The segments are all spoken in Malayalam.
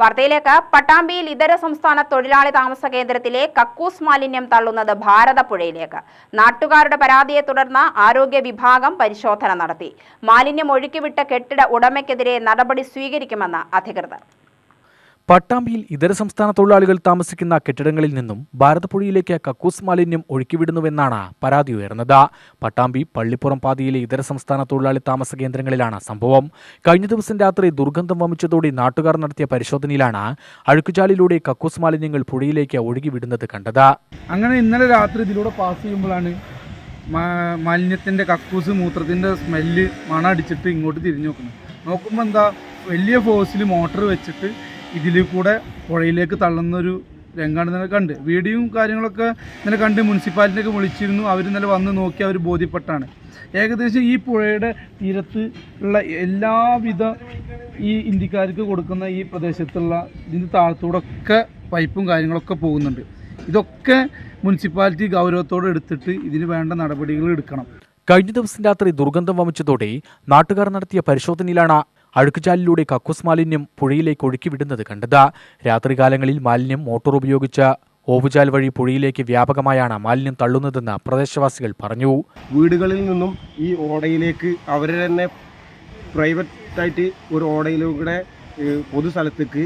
വാർത്തയിലേക്ക്. പട്ടാമ്പിയിൽ ഇതര സംസ്ഥാന തൊഴിലാളി താമസ കേന്ദ്രത്തിലെ കക്കൂസ് മാലിന്യം തള്ളുന്നത് ഭാരതപ്പുഴയിലേക്ക്. നാട്ടുകാരുടെ പരാതിയെ തുടർന്ന് ആരോഗ്യ വിഭാഗം പരിശോധന നടത്തി. മാലിന്യം ഒഴുക്കിവിട്ട കെട്ടിട ഉടമയ്ക്കെതിരെ നടപടി സ്വീകരിക്കുമെന്ന് അധികൃതർ. പട്ടാമ്പിയിൽ ഇതര സംസ്ഥാന തൊഴിലാളികൾ താമസിക്കുന്ന കെട്ടിടങ്ങളിൽ നിന്നും ഭാരതപ്പുഴയിലേക്ക് കക്കൂസ് മാലിന്യം ഒഴുക്കിവിടുന്നുവെന്നാണ് പരാതി ഉയർന്നത്. പട്ടാമ്പി പള്ളിപ്പുറം പാതയിലെ ഇതര സംസ്ഥാന തൊഴിലാളി താമസ കേന്ദ്രങ്ങളിലാണ് സംഭവം. കഴിഞ്ഞ ദിവസം രാത്രി ദുർഗന്ധം വമിച്ചതോടെ നാട്ടുകാർ നടത്തിയ പരിശോധനയിലാണ് അഴുക്കുചാലിലൂടെ കക്കൂസ് മാലിന്യങ്ങൾ പുഴയിലേക്ക് ഒഴുകിവിടുന്നത് കണ്ടത്. അങ്ങനെ ഇന്നലെ രാത്രി ഇതിലൂടെ പാസ് ചെയ്യുമ്പോഴാണ് മാലിന്യത്തിന്റെ കക്കൂസ് മൂത്രത്തിന്റെ സ്മെല്ല് മണ അടിച്ചിട്ട് ഇങ്ങോട്ട് തിരിഞ്ഞു നോക്കുന്നത്. നോക്കുമ്പോൾ എന്താ വലിയ ഫോഴ്സിൽ മോട്ടർ വെച്ചിട്ട് ഇതിൽ കൂടെ പുഴയിലേക്ക് തള്ളുന്ന ഒരു രംഗാണ് ഇന്നലെ കണ്ട്. വീഡിയോയും കാര്യങ്ങളൊക്കെ ഇന്നലെ കണ്ട് മുനിസിപ്പാലിറ്റിയൊക്കെ വിളിച്ചിരുന്നു. അവർ ഇന്നലെ വന്ന് നോക്കി അവർ ബോധ്യപ്പെട്ടാണ്. ഏകദേശം ഈ പുഴയുടെ തീരത്ത് ഉള്ള എല്ലാവിധ ഈ ഇന്ത്യക്കാർക്ക് കൊടുക്കുന്ന ഈ പ്രദേശത്തുള്ള ഇതിന്റെ താഴത്തൂടൊക്കെ പൈപ്പും കാര്യങ്ങളൊക്കെ പോകുന്നുണ്ട്. ഇതൊക്കെ മുനിസിപ്പാലിറ്റി ഗൗരവത്തോടെ എടുത്തിട്ട് ഇതിന് വേണ്ട നടപടികൾ എടുക്കണം. കഴിഞ്ഞ ദിവസം രാത്രി ദുർഗന്ധം വമിച്ചതോടെ നാട്ടുകാർ നടത്തിയ പരിശോധനയിലാണ് അഴുക്കുചാലിലൂടെ കക്കൂസ് മാലിന്യം പുഴയിലേക്ക് ഒഴുക്കിവിടുന്നത് കണ്ടത്. രാത്രികാലങ്ങളിൽ മാലിന്യം മോട്ടോർ ഉപയോഗിച്ച ഓവുചാൽ വഴി പുഴയിലേക്ക് വ്യാപകമായാണ് മാലിന്യം തള്ളുന്നതെന്ന് പ്രദേശവാസികൾ പറഞ്ഞു. വീടുകളിൽ നിന്നും ഈ ഓടയിലേക്ക് അവർ തന്നെ പ്രൈവറ്റായിട്ട് ഒരു ഓടയിലൂടെ പൊതുസ്ഥലത്തേക്ക്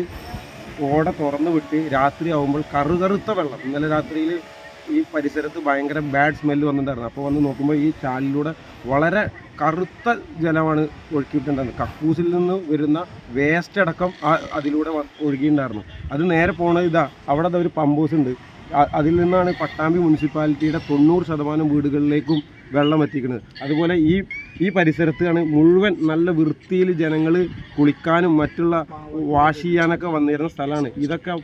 ഓട തുറന്നു വിട്ട് രാത്രി ആകുമ്പോൾ കറുകറുത്ത വെള്ളം. ഇന്നലെ രാത്രിയിൽ ഈ പരിസരത്ത് ഭയങ്കര ബാഡ് സ്മെല്ല് വന്നിട്ടുണ്ടായിരുന്നു. അപ്പോൾ വന്ന് നോക്കുമ്പോൾ ഈ ചാലിലൂടെ വളരെ കറുത്ത ജലമാണ് ഒഴുക്കിയിട്ടുണ്ടായിരുന്നത്. കക്കൂസിൽ നിന്ന് വരുന്ന വേസ്റ്റ് അടക്കം അതിലൂടെ ഒഴുകിയിട്ടുണ്ടായിരുന്നു. അത് നേരെ പോണ ഇതാ അവിടെ ഒരു പമ്പ് ഹൗസ് ഉണ്ട്. അതിൽ നിന്നാണ് പട്ടാമ്പി മുനിസിപ്പാലിറ്റിയുടെ തൊണ്ണൂറ് ശതമാനം വീടുകളിലേക്കും വെള്ളം എത്തിക്കുന്നത്. അതുപോലെ ഈ ഈ പരിസരത്താണ് മുഴുവൻ നല്ല വൃത്തിയിൽ ജനങ്ങൾ കുളിക്കാനും മറ്റുള്ള വാഷ് ചെയ്യാനൊക്കെ വന്നിരുന്ന സ്ഥലമാണ്. ഇതൊക്കെ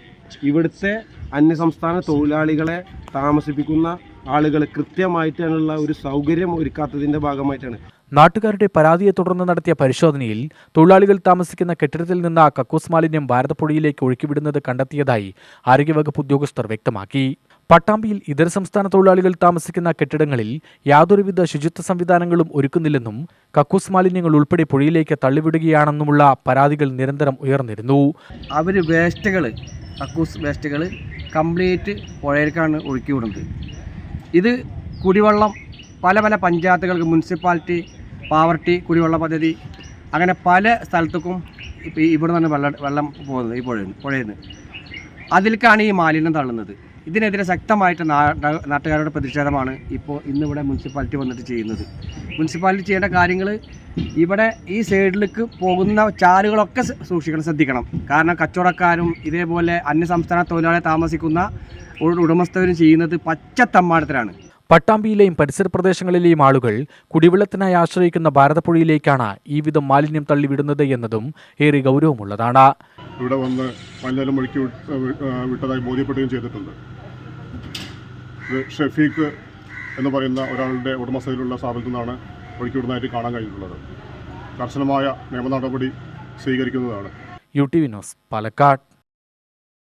ഇവിടുത്തെ അന്യസംസ്ഥാന തൊഴിലാളികളെ താമസിപ്പിക്കുന്ന ആളുകൾ കൃത്യമായിട്ടുള്ള ഒരു സൗകര്യം ഒരുക്കാത്തതിന്റെ ഭാഗമായിട്ടാണ്. നാട്ടുകാരുടെ പരാതിയെ തുടർന്ന് നടത്തിയ പരിശോധനയിൽ തൊഴിലാളികൾ താമസിക്കുന്ന കെട്ടിടത്തിൽ നിന്ന് കക്കൂസ് മാലിന്യം ഭാരതപ്പുഴയിലേക്ക് ഒഴുക്കിവിടുന്നത് കണ്ടെത്തിയതായി ആരോഗ്യവകുപ്പ് ഉദ്യോഗസ്ഥർ വ്യക്തമാക്കി. പട്ടാമ്പിയിൽ ഇതര സംസ്ഥാന തൊഴിലാളികൾ താമസിക്കുന്ന കെട്ടിടങ്ങളിൽ യാതൊരുവിധ ശുചിത്വ സംവിധാനങ്ങളും ഒരുക്കുന്നില്ലെന്നും കക്കൂസ് മാലിന്യങ്ങൾ ഉൾപ്പെടെ പുഴയിലേക്ക് തള്ളിവിടുകയാണെന്നുമുള്ള പരാതികൾ നിരന്തരം ഉയർന്നിരുന്നു. അവർ വേസ്റ്റുകൾ കക്കൂസ് വേസ്റ്റുകൾ കംപ്ലീറ്റ് പുഴയിലേക്കാണ് ഒഴുക്കി വിടുന്നത് ഇത് കുടിവെള്ളം പല പല പഞ്ചായത്തുകൾക്ക് മുനിസിപ്പാലിറ്റി പാവർട്ടി കുടിവെള്ള പദ്ധതി അങ്ങനെ പല സ്ഥലത്തേക്കും ഇപ്പോൾ ഇവിടെ നിന്നാണ് വെള്ളം വെള്ളം പോകുന്നത് ഈ പുഴയിൽ നിന്ന് പുഴയിൽ നിന്ന് അതിലേക്കാണ് ഈ മാലിന്യം തള്ളുന്നത്. ഇതിനെതിരെ ശക്തമായിട്ട് നാട്ടുകാരുടെ പ്രതിഷേധമാണ് ഇപ്പോൾ ഇന്നിവിടെ മുനിസിപ്പാലിറ്റി വന്നിട്ട് ചെയ്യുന്നത്. മുനിസിപ്പാലിറ്റി ചെയ്യേണ്ട കാര്യങ്ങൾ ഇവിടെ ഈ സൈഡിലേക്ക് പോകുന്ന ചാലുകളൊക്കെ സൂക്ഷിക്കണം ശ്രദ്ധിക്കണം. കാരണം കച്ചവടക്കാരും ഇതേപോലെ അന്യസംസ്ഥാന തൊഴിലാളി താമസിക്കുന്ന ഉടമസ്ഥരും ചെയ്യുന്നത് പച്ചത്തമ്മാടത്തിലാണ്. പട്ടാമ്പിയിലെയും പരിസര പ്രദേശങ്ങളിലെയും ആളുകൾ കുടിവെള്ളത്തിനായി ആശ്രയിക്കുന്ന ഭാരതപ്പുഴയിലേക്കാണ് ഈ വിധം മാലിന്യം തള്ളിവിടുന്നത് എന്നതും ഏറെ ഗൗരവമുള്ളതാണ്. ഇവിടെ വന്ന് മലിനജലം ഒഴുക്കി വിട്ടതായി ബോധ്യപ്പെടുകയും ചെയ്തിട്ടുണ്ട്. ഷെഫീഖ് എന്ന് പറയുന്ന ഒരാളുടെ ഉടമസ്ഥയിലുള്ള സ്ഥാപനത്തിൽ നിന്നാണ് ഒഴുക്കി വിടുന്നതായിട്ട് കാണാൻ കഴിഞ്ഞിട്ടുള്ളത്. കർശനമായ നിയമ നടപടി സ്വീകരിക്കുന്നതാണ്. U T V news Palakkad.